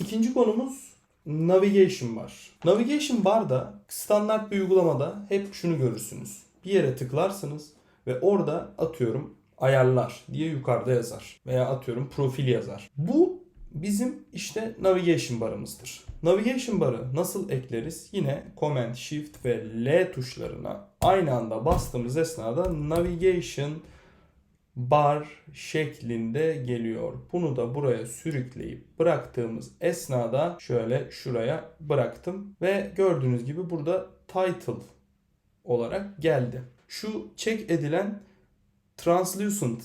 İkinci konumuz Navigation Bar. Navigation Bar'da standart bir uygulamada hep şunu görürsünüz. Bir yere tıklarsınız ve orada atıyorum ayarlar diye yukarıda yazar. Veya atıyorum profil yazar. Bu bizim işte navigation barımızdır. Navigation barı nasıl ekleriz? Yine Command, Shift ve L tuşlarına aynı anda bastığımız esnada navigation bar şeklinde geliyor. Bunu da buraya sürükleyip bıraktığımız esnada şöyle şuraya bıraktım ve gördüğünüz gibi burada title olarak geldi. Şu check edilen translucent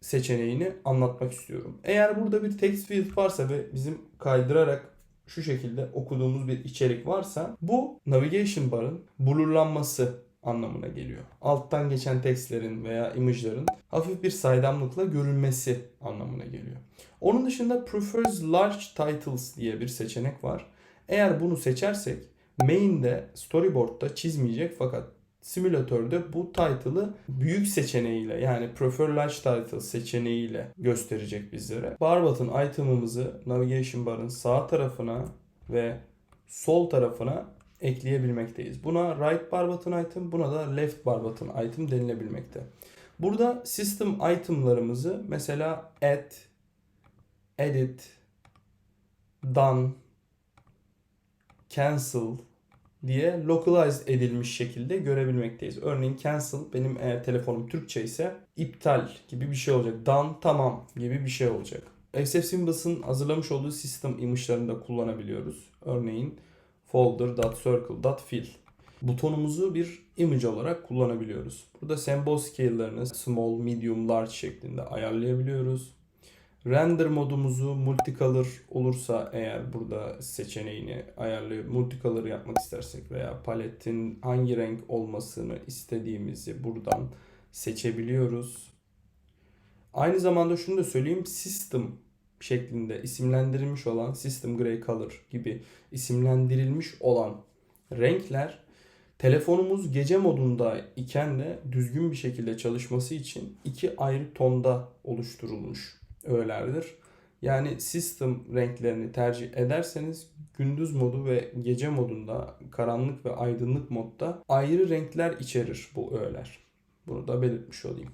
seçeneğini anlatmak istiyorum. Eğer burada bir text field varsa ve bizim kaydırarak şu şekilde okuduğumuz bir içerik varsa bu navigation barın blurlanması anlamına geliyor. Alttan geçen tekstlerin veya imajların hafif bir saydamlıkla görünmesi anlamına geliyor. Onun dışında prefers large titles diye bir seçenek var. Eğer bunu seçersek main'de storyboard'da çizmeyecek fakat simülatörde bu title'ı büyük seçeneğiyle yani prefer large title seçeneğiyle gösterecek bizlere. Bar button item'ımızı navigation barın sağ tarafına ve sol tarafına ekleyebilmekteyiz. Buna right bar button item, buna da left bar button item denilebilmekte. Burada system itemlarımızı mesela add, edit, done, cancel diye localized edilmiş şekilde görebilmekteyiz. Örneğin cancel benim eğer telefonum Türkçe ise iptal gibi bir şey olacak. Done tamam gibi bir şey olacak. XF Symbols'ın hazırlamış olduğu sistem image'larını da kullanabiliyoruz. Örneğin folder.circle.fill butonumuzu bir image olarak kullanabiliyoruz. Burada symbol scale'larını small, medium, large şeklinde ayarlayabiliyoruz. Render modumuzu multicolor olursa eğer burada seçeneğini ayarlayıp multicolor yapmak istersek veya paletin hangi renk olmasını istediğimizi buradan seçebiliyoruz. Aynı zamanda şunu da söyleyeyim. System şeklinde isimlendirilmiş olan System Gray Color gibi isimlendirilmiş olan renkler telefonumuz gece modunda iken de düzgün bir şekilde çalışması için iki ayrı tonda oluşturulmuş öğelerdir. Yani system renklerini tercih ederseniz gündüz modu ve gece modunda karanlık ve aydınlık modda ayrı renkler içerir bu öğeler. Bunu da belirtmiş olayım.